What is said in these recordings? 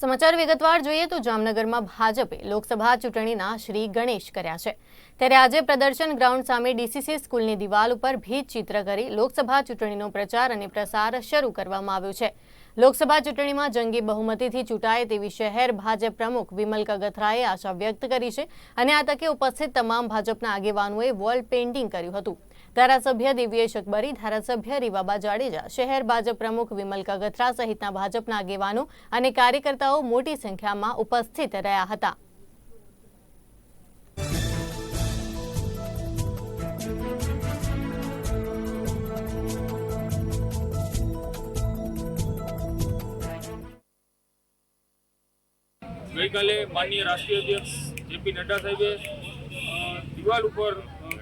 સમાચાર વિગતવાર જોઈએ તો જામનગરમાં ભાજપે લોકસભા ચૂંટણીના શ્રી ગણેશ કર્યા છે. ત્યારે આજે પ્રદર્શન ગ્રાઉન્ડ સામે ડીસીસી સ્કૂલની દિવાલ ઉપર ભીત ચિત્ર કરી લોકસભા ચૂંટણીનો પ્રચાર અને પ્રસાર શરૂ કરવામાં આવ્યો છે. લોકસભા ચૂંટણીમાં જંગી બહુમતીથી ચૂંટાય તેવી શહેર ભાજપ પ્રમુખ વિમલ કગથરાએ આશા વ્યક્ત કરી છે અને આ તકે ઉપસ્થિત તમામ ભાજપના આગેવાનોએ વોલ પેઇન્ટિંગ કર્યું હતું. ધારાસભ્ય દિવ્યેશ અકબરી ધારાસભ્ય રીવાબા જાડેજા, શહેર ભાજપ પ્રમુખ વિમલ કગથરા સહિતના ભાજપના આગેવાનો અને કાર્યકર્તાઓ મોટી સંખ્યામાં ઉપસ્થિત રહ્યા હતા. ગઈકાલે માનનીય રાષ્ટ્રીય અધ્યક્ષ જેપી નડ્ડા સાહેબે દિવાલ ઉપર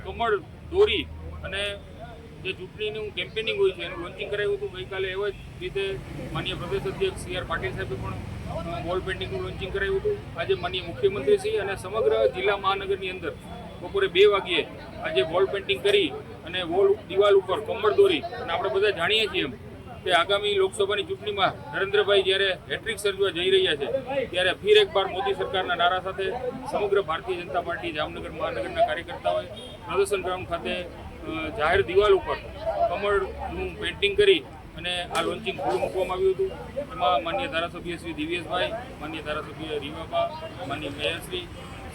કમળ દોરી અને જે ચૂંટણીનું કેમ્પેનિંગ હોય છે, એનું લોન્ચિંગ કરાવ્યું હતું, ગઈકાલે એવા જ રીતે માનીય પ્રદેશ અધ્યક્ષ સી આર પાટીલ સાહેબે પણ વોલ પેઇન્ટિંગનું લોન્ચિંગ કરાવ્યું હતું. આજે મુખ્યમંત્રી શ્રી અને સમગ્ર જિલ્લા મહાનગરની અંદર બપોરે બે વાગ્યે આજે વોલ પેઇન્ટિંગ કરી અને વોલ દિવાલ ઉપર કમળ દોરી અને આપણે બધા જાણીએ છીએ એમ કે આગામી લોકસભાની ચૂંટણીમાં નરેન્દ્રભાઈ જ્યારે હેટ્રિક સર્જવા જઈ રહ્યા છે, ત્યારે ફીર એકવાર મોદી સરકારના નારા સાથે સમગ્ર ભારતીય જનતા પાર્ટી જામનગર મહાનગરના કાર્યકર્તાઓએ પ્રદર્શન ગ્રાઉન્ડ ખાતે જાહેર દિવાલ ઉપર કમળનું પેઇન્ટિંગ કરી અને આ લોન્ચિંગ ખુલ્લું મૂકવામાં આવ્યું હતું. એમાં માન્ય ધારાસભ્ય શ્રી દિવ્યેશભાઈ, માન્ય ધારાસભ્ય રીવાબા, માન્ય મેયરશ્રી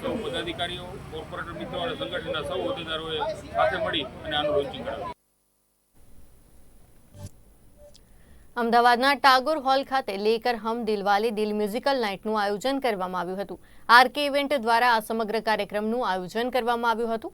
સૌ પદાધિકારીઓ કોર્પોરેટર મિત્રો અને સંગઠનના સૌ હોદ્દેદારોએ સાથે મળી અને આનું લોન્ચિંગ કરાવ્યું. અમદાવાદના ટાગોર હોલ ખાતે લેકર હમ દિલવાલે દિલ મ્યુઝિકલ નાઇટનું આયોજન કરવામાં આવ્યું હતું. આરકે ઇવેન્ટ દ્વારા આ સમગ્ર કાર્યક્રમનું આયોજન કરવામાં આવ્યું હતું.